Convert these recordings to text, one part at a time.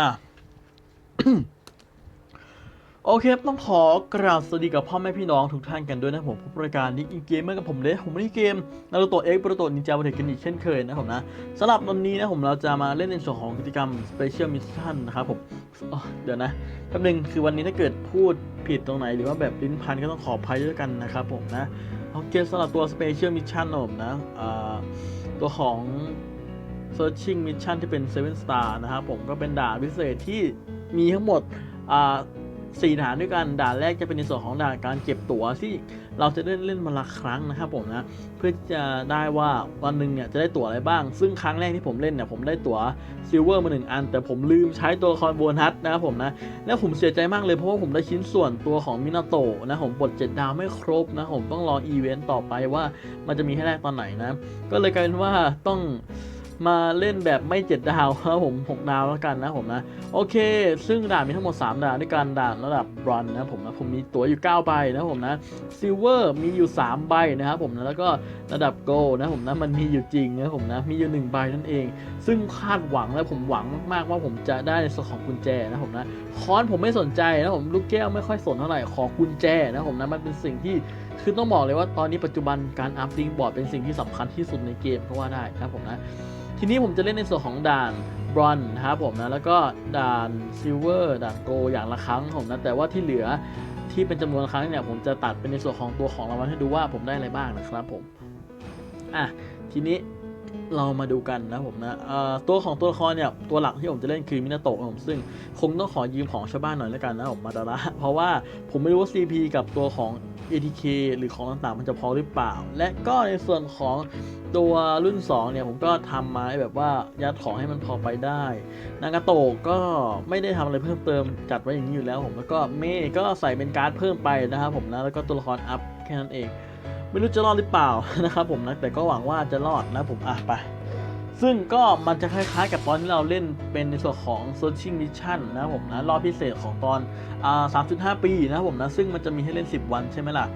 อะ โอเคครับต้องขอกราบสวัสดีกับพ่อแม่พี่น้องทุกท่านกันด้วยนะผมพบรายการนิกอินเกมเมอร์กับผมเลยผมไม่เกมนารูโตะเอ็กโปรโตนินจาบเทกันอีกเช่นเคยนะผมนะสำหรับวันนี้นะผมเราจะมาเล่นในส่วนของกิจกรรม Special Mission นนะครับผมเดี๋ยวนะแป๊บนึงคือวันนี้ถ้าเกิดพูดผิดตรงไหน หรือว่าแบบลิ้นพันก็ต้องขออภัยด้วยกันนะครับผมนะโอเคสำหรับตัว Special Mission นผมนะตัวของ Searching Mission ที่เป็น7 Star นะครับผมก็เป็นด่านพิเศษที่มีทั้งหมดอ่าสี่ด่านด้วยกันด่านแรกจะเป็นในส่วนของด่านการเก็บตั๋วที่เราจะได้เล่นมาละครั้งนะครับผมนะเพื่อจะได้ว่าวันหนึ่งเนี่ยจะได้ตั๋วอะไรบ้าง ซึ่งครั้งแรกที่ผมเล่นเนี่ยผมได้ตั๋วซิลเวอร์มาหนึ่งอัน แต่ผมลืมใช้ตัวคอนโบนัสนะครับผมนะแล้วผมเสียใจมากเลยเพราะว่าผมได้ชิ้นส่วนตัวของมินาโตะนะผมบทเจ็ดดาวไม่ครบนะผมต้องรออีเวนต์ต่อไปว่ามันจะมีให้แรกตอนไหนนะก็เลยกลายเป็นว่าต้อง มาเล่นแบบไม่เจ็ดดาวครับผมหกดาวแล้วกันนะผมนะโอเค ซึ่งด่านมีทั้งหมด 3 ด่านด้วยกันด่านระดับบรอนนะผมนะผมมีตั๋วอยู่ 9 ใบนะผมนะซิลเวอร์มีอยู่ 3 ใบนะครับผมนะแล้วก็ระดับโกลนะผมนะมันมีอยู่จริงนะผมนะมีอยู่ 1 ใบนั่นเอง ซึ่งคาดหวังและผมหวังมากๆว่าผมจะได้ในส่วนของกุญแจนะผมนะค้อนผมไม่สนใจนะผมลูกแก้วไม่ค่อยสนเท่าไหร่ขอกุญแจนะผมนะมันเป็นสิ่งที่ คือต้องบอกเลยว่าตอนนี้ปัจจุบันการอัพลิงบอร์ดเป็นสิ่งที่สำคัญที่สุดในเกมก็ว่าได้นะครับผมนะ ทีนี้ผมจะเล่นในส่วนของด่านบรอนนะครับผมนะ แล้วก็ด่านซิลเวอร์ด่านโกอย่างละครั้งผมนะ แต่ว่าที่เหลือที่เป็นจำนวนครั้งเนี่ยผมจะตัดเป็นในส่วนของตัวของรางวัลให้ดูว่าผมได้อะไรบ้างนะครับผม อะทีนี้เรามาดูกันนะผมนะตัวของตัวละครเนี่ยตัวหลักที่ผมจะเล่นคือมินาโตะผมซึ่งคงต้องขอยืมของชาวบ้านหน่อยแล้วกันนะผมมาดาระเพราะว่าผมไม่รู้ว่า CP กับตัวของ ATK หรือของต่างๆ มันจะพอหรือเปล่า และก็ในส่วนของตัวรุ่น 2 เนี่ย ผมก็ทำมาแบบว่ายัดของให้มันพอไปได้ นางาโตะก็ไม่ได้ทำอะไรเพิ่มเติมจัดไว้อย่างนี้อยู่แล้วผมแล้วก็เมย์ก็ใส่เป็นการ์ดเพิ่มไปนะครับผมนะแล้วก็ตัวละครอัพแค่นั้นเอง ไม่รู้จะรอดหรือเปล่านะครับผมนะแต่ก็หวังว่าจะรอดนะผมอะไป ซึ่งก็มันจะคล้ายๆกับตอนที่เราเล่นเป็นในส่วนของ Searching Mission นะครับผมนะรอบพิเศษของตอนอ่า3.5 ปีนะครับผมนะซึ่งมันจะมีให้เล่น 10 วันใช่ไหมล่ะ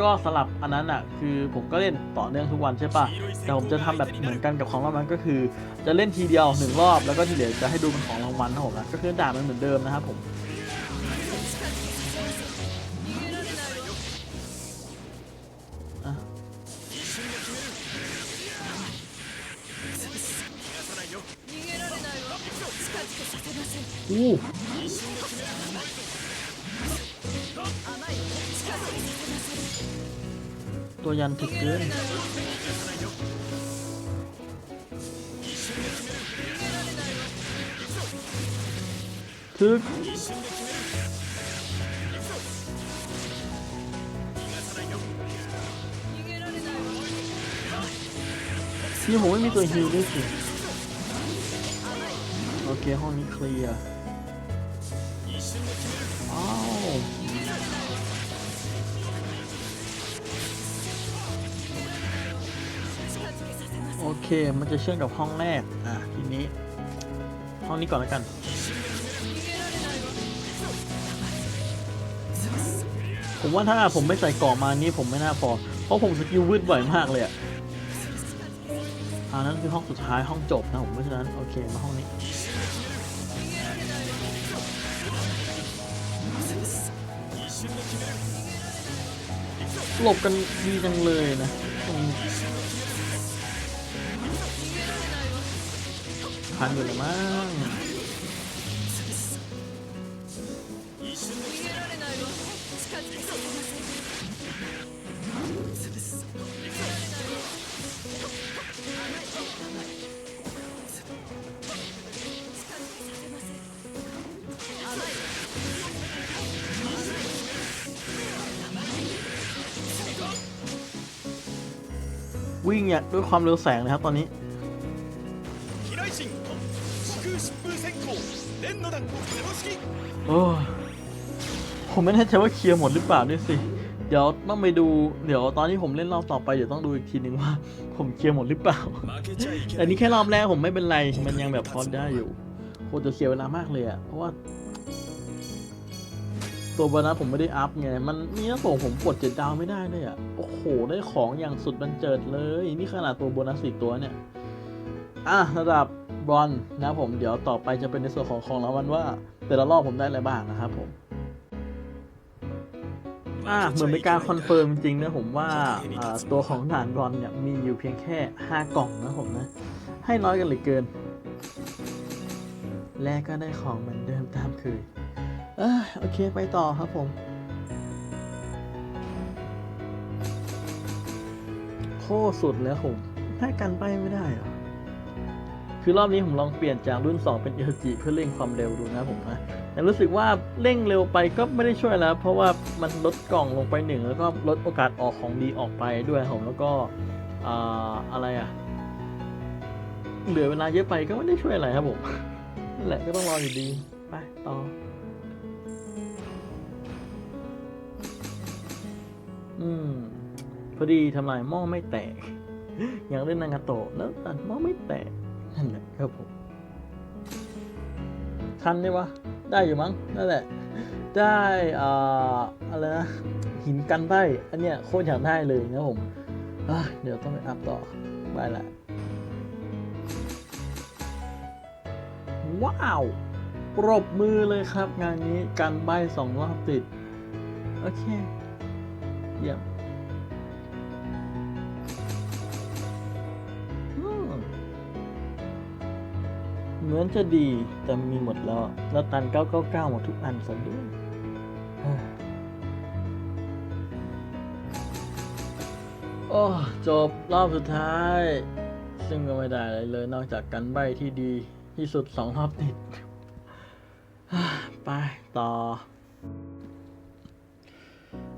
ก็สลับอันนั้นอะคือผมก็เล่นต่อเนื่องทุกวันใช่ปะแต่ผมจะทำแบบเหมือนกันกับของรางวัลก็คือ จะเล่นทีเดียวหนึ่งรอบแล้วก็ที่เหลือจะให้ดูเป็นของรางวัลนะผมนะก็คือด่ามันเหมือนเดิมนะครับผม อู้ตัวยันถึกเกินทึกนี่ผมไม่มีตัวฮิลด้วยสิ โอเค ห้องนี้เคลียร์ เค มันจะเชื่อมกับห้องแรก อะ ทีนี้ ห้องนี้ก่อนแล้วกัน ผมว่าถ้าผมไม่ใส่กล่อมานี่ผมไม่น่าพอ เพราะผมสกิลวืดบ่อยมากเลยอะอันนั้นคือห้องสุดท้ายห้องจบนะผมเพราะฉะนั้น โอเค มาห้องนี้หลบกันดีจังเลยนะ พันอยู่ล้วมั้งวิ่งเนี่ยด้วยความเร็วแสงนะครับตอนนี้ โอ้ผมไม่แน่ใจว่าเคลียร์หมดหรือเปล่าด้วยสิ เดี๋ยวต้องไปดู เดี๋ยวตอนที่ผมเล่นรอบต่อไปเดี๋ยวต้องดูอีกทีนึงว่า ผมเคลียร์หมดหรือเปล่า แต่นี้แค่รอบแรกผมไม่เป็นไร มันยังแบบพอได้อยู่โคตรจะเสียร์เวลามากเลยอะเพราะว่า ตัวบนะผมไม่ได้อัพไง มันนี่นะส่งผมกดเจ็ดดาวไม่ได้เลยอะโอ้โห ได้ของอย่างสุดบันเจิดเลย นี่ขนาดตัวโบนัสสี่ตัวเนี่ย อะระดับ บรอนนะครับผมเดี๋ยวต่อไปจะเป็นในส่วนของของรางวัลว่า แต่ละรอบผมได้อะไรบ้างนะครับผมอ่าเหมือนเป็นการคอนเฟิร์มจริงนะผมว่าตัวของด่านบอนเนี่ยมีอยู่เพียงแค่ 5 กล่องนะผมนะ ให้น้อยกันเหลือเกิน และก็ได้ของเหมือนเดิมตามเคยเออโอเคไปต่อครับผม โคสุดแล้วผมให้กันไปไม่ได้หรอ คือรอบนี้ผมลองเปลี่ยนจากรุ่น 2 เป็นเอ g เพื่อเร่งความเร็วดูนะผมนะแต่รู้สึกว่าเร่งเร็วไปก็ไม่ได้ช่วยแล้ว เพราะว่ามันลดกล่องลงไปหนึ่งแล้วก็ลดโอกาสออกของดีออกไปด้วยผมแล้วก็อ่าอะไรอะเหลือเวลาเยอะไปก็ไม่ได้ช่วยอะไรครับผมนั่นแหละก็ต้องรออยู่ดีไปต่ออืมพอดีทำลายหม้อไม่แตก อย่างเล่นนางาโตะแล้วตัดหม้อไม่แตก นั่นแหละครับผมทันได้วะได้อยู่มั้งนั่นแหละ ได้อ่าอะไรนะหินกันใบอันเนี้ยโคตรอยากได้เลยนะผมะเดี๋ยวต้องไปอัพต่อไปละว้าว ปรบมือเลยครับงานนี้กันใบสองรอบติด โอเค เยี่ยม มือนจะดีแต่มีหมดแล้วแล้วตัน 999 หมดทุกอันซะด้วยโอ้จบรอบสุดท้าย ซึ่งก็ไม่ได้อะไรเลยนอกจากกันใบที่ดีที่สุดสองรอบติด ไปต่อ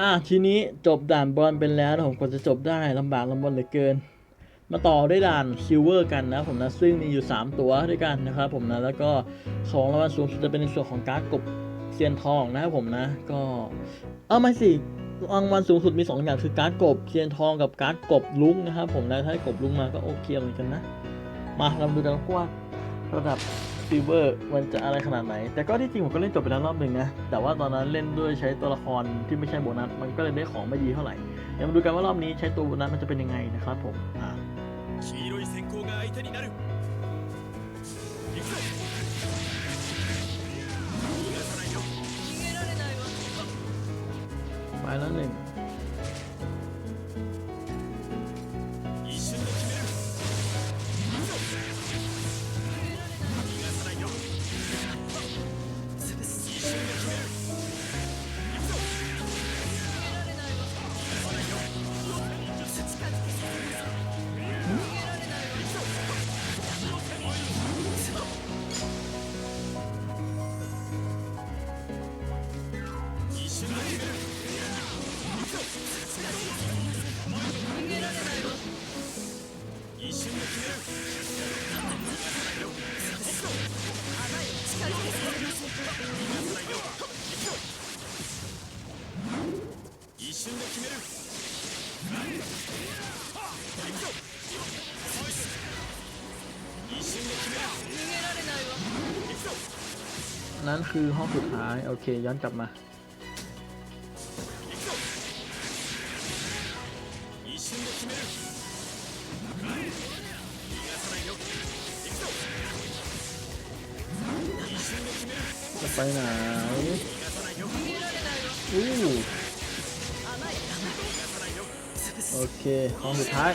อะทีนี้จบด่านบอลเป็นแล้วผมกว่าจะจบได้ลำบากลำบนเหลือเกิน มาต่อด้วยด่านซิลเวอร์กันนะผมนะซึ่งมีอยู่ 3 ตัวด้วยกันนะครับผมนะแล้วก็ของรางวัลสูงสุดจะเป็นในส่วนของการ์ดกบเซียนทองนะครับผมนะก็เอาไม่สิรางวัลสูงสุดมี 2 อย่างคือการ์ดกบเซียนทองกับการ์ดกบลุงนะครับผมนะถ้าให้กบลุงมาก็โอเคเหมือนกันนะ มาเรามาดูกันว่าระดับซิลเวอร์มันจะอะไรขนาดไหน แต่ก็ที่จริงผมก็เล่นจบไปแล้วรอบหนึ่งนะ แต่ว่าตอนนั้นเล่นด้วยใช้ตัวละครที่ไม่ใช่โบนัส มันก็เลยได้ของไม่ดีเท่าไหร่ เดี๋ยวมาดูกันว่ารอบนี้ใช้ตัวโบนัสมันจะเป็นยังไงนะครับผมอ่า 黄色い閃光が相手になる。行くぞ。逃がさないよ逃げられないわ。前 นั้นคือห้องสุดท้าย โอเค ย้อนกลับมา จะไปไหนอู้โอเค ห้องสุดท้าย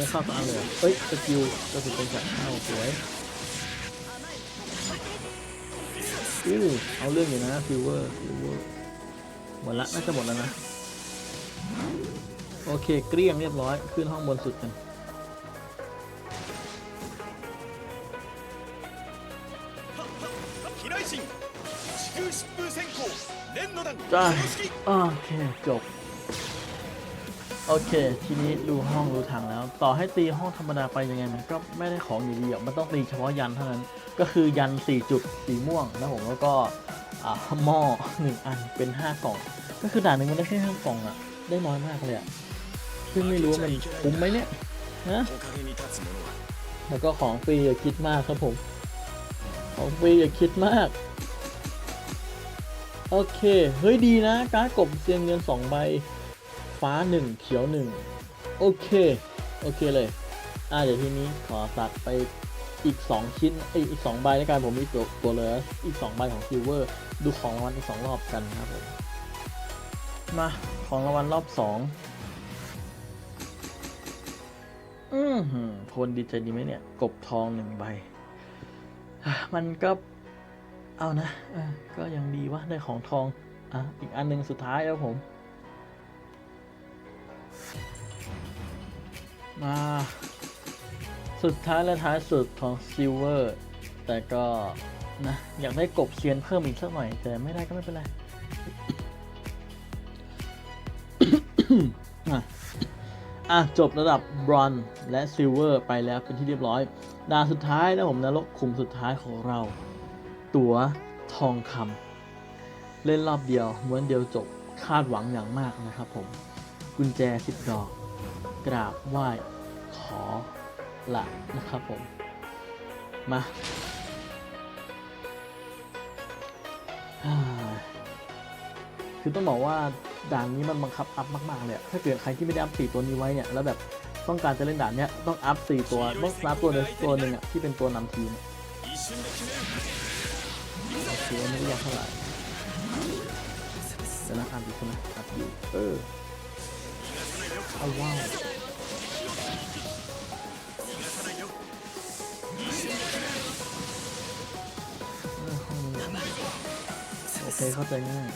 ไม่เข้าก็เาเลยเอ้ยสกิลกระสุนเป็นสัตว์เข้าสวยฟิวเอาเรื่องอยู่นะฟิวเวอร์ฟิวเวอร์หมดละน่าจะหมดแล้วนะ โอเคเกลี้ยงเรียบร้อย ขึ้นห้องบนสุดกันจ้าโอเคจบ โอเค ทีนี้ดูห้องดูถังแล้ว ต่อให้ตีห้องธรรมดาไปยังไงมันก็ไม่ได้ของอยู่ดีอ่มันต้องตีเฉพาะยันเท่านั้น ก็คือยัน 4 จุดสีม่วงนะผมแล้วก็หม้อ1 อันเป็น 5 กล่อง ก็คือด่านหนึ่งมันได้แค่ห้ากล่องอะ ได้น้อยมากเลยอะซึ่งไม่รู้ว่ามันคุ้มไหมเนี่ยนะแล้วก็ของฟรีอย่าคิดมากครับผม ของฟรีอย่าคิดมาก โอเค เฮ้ยดีนะ การกบเซียงเงิน2ใบ ฟ้า 1 เขียว 1 โอเค โอเคเลย อ่าเดี๋ยวทีนี้ขอตัดไปอีก 2 ชิ้นเอยอีก 2 ใบแล้วกันผมมีตัวตัวเลืออีก 2 ใบของซิลเวอร์ ดูของรางวัลอีก 2 รอบกันนะครับผม มา ของรางวัลรอบ 2 อืมคนดีใจดีไหมเนี่ย กบทองหนึ่งใบ มันก็เอานะก็ยังดีว่าได้ของทอง อะ อีกอันหนึ่งสุดท้ายแล้วผม มาสุดท้ายและท้ายสุดของซิลเวอร์แต่ก็นะอยากได้กบเซียนเพิ่มอีกสักหน่อย แต่ไม่ได้ก็ไม่เป็นไรอะอะจบระดับบรอนและซิลเวอร์ไปแล้วเป็นที่เรียบร้อย ดาสุดท้ายนะผมนรกขุมสุดท้ายของเรา ตั๋วทองคำเล่นรอบเดียวม้วนเดียวจบคาดหวังอย่างมากนะครับผม กุญแจสิบดอก กราบไหว้ขอละนะครับผม มาคือต้องบอกว่าด่านนี้มันบังคับอัพมากๆเลยถ้าเกิดใครที่ไม่ได้อัพสี่ตัวนี้ไว้เนี่ยแล้วแบบต้องการจะเล่นด่านเนี้ยต้องอัพสี่ตัวต้องอัพตัวหนึ่งตัวหนึ่งอะที่เป็นตัวนำทีมโอเคไม่ได้ยากเท่าไหร่จะน่าอ่านดีใช่ไหมอัพอยู่เออ เอาว้าวเออห้องนี้โอเคเข้าใจง่าย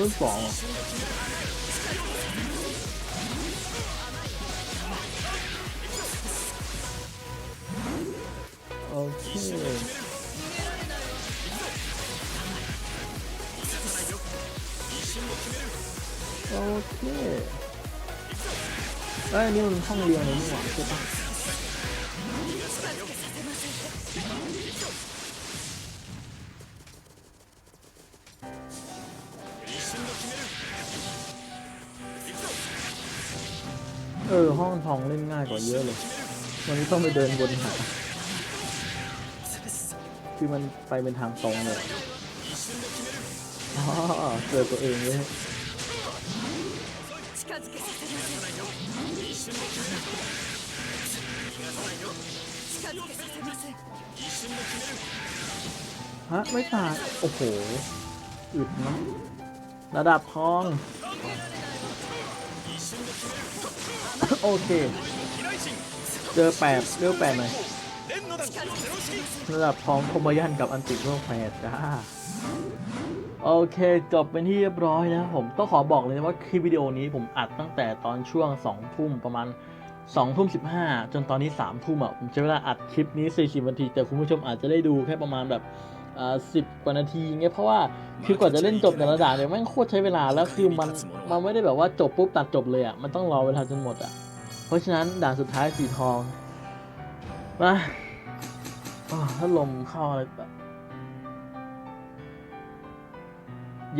แต่ว่ารุ่นสองเหรอโอเคโทองเล่นง่ายกว่าเยอะเลย วันนี้ต้องไปเดินบนหา คือมันไปเป็นทางตรงเลยอ๋อเจอตัวเองเลยฮะ ไม่ตายโอ้โหอึดนะระดับพอง โอเค เจอแปดเรียวแปดหน่อยระดับพร้อมคมยันกับอันติเวลแปดจ้าโอเค จบเป็นที่เรียบร้อยนะผมต้องขอบอกเลยว่าคลิปวิดีโอนี้ผมอัดตั้งแต่ตอนช่วง2ทุ่มประมาณ2ทุ่ม15 จนตอนนี้3ทุ่มอะผมใช้เวลาอัดคลิปนี้ 40นาที แต่คุณผู้ชมอาจจะได้ดูแค่ประมาณแบบสิบกว่านาทีเงี้ยเพราะว่าคือกว่าจะเล่นจบแต่ละด่านเนี่ยมันโคตรใช้เวลาแล้วคือมันมันไม่ได้แบบว่าจบปุ๊บตัดจบเลยอะมันต้องรอเวลาจนหมดอะ เพราะฉะนั้นด่านสุดท้ายสีทองมาถ้าลมเข้าอะไรแบบ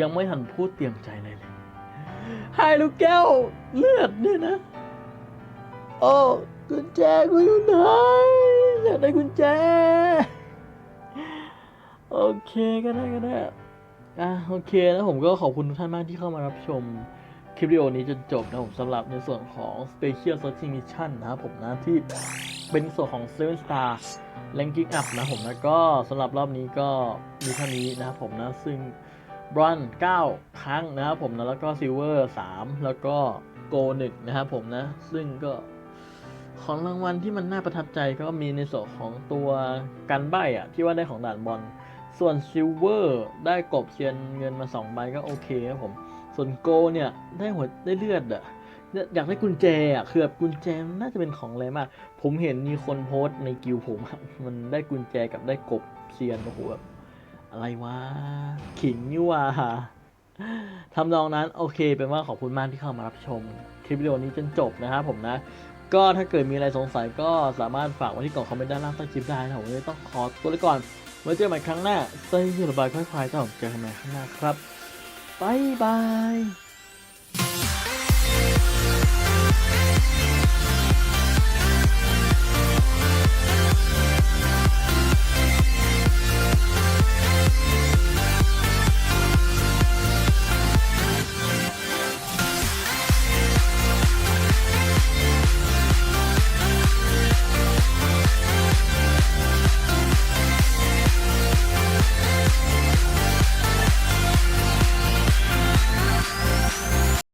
ยังไม่ทันพูดเตรียมใจเลยเลยให้ลูกแก้วเลือดเนี่ยนะ โอ้กุญแจกูอยู่ไหนอยากได้กุญแจ โอเคก็ได้ก็ได้อะโอเคแล้วผมก็ขอบคุณทุกท่านมากที่เข้ามารับชม คลิปวิดีโอนี้จนจบนะผมสำหรับในส่วนของ Special Searching Mission นะครับผมนะที่เป็นส่วนของ Seven Star Ranking Up นะผมแล้วก็สำหรับรอบนี้ก็มีเท่านี้นะครับผมนะซึ่งบรอนซ์9ครั้งนะครับผมนะแล้วก็ซิลเวอร์3แล้วก็โก1นะครับผมนะ ซึ่งก็ของรางวัลที่มันน่าประทับใจก็มีในส่วนของตัวกันใบอะที่ว่าได้ของด่านบอลส่วนซิลเวอร์ได้กบเซียนเงินมา 2 ใบก็โอเคครับผม ส่วนโกเนี่ยได้หัวได้เลือดอะเนี่ยอยากได้กุญแจอะคือแบบกุญแจน่าจะเป็นของอะไรมาก ผมเห็นมีคนโพสต์ในกิวผมมันได้กุญแจกับได้กบเซียนโอ้โหแบบอะไรวะขิงนี่ว่าทำนองนั้นโอเคเป็นว่าขอบคุณมากที่เข้ามารับชม คลิปวิดีโอนี้จนจบนะครับผมนะ ก็ถ้าเกิดมีอะไรสงสัยก็สามารถฝากไว้ที่กล่องคอมเมนต์ด้านล่างใต้คลิปได้นะผมวันนี้ต้องขอตัวไปก่อนไว้เจอกันใหม่ครั้งหน้าตอนนี้อยู่รบายค่อยๆเจ้าผมเจอกันใหม่ข้งหน้าครับ บายบาย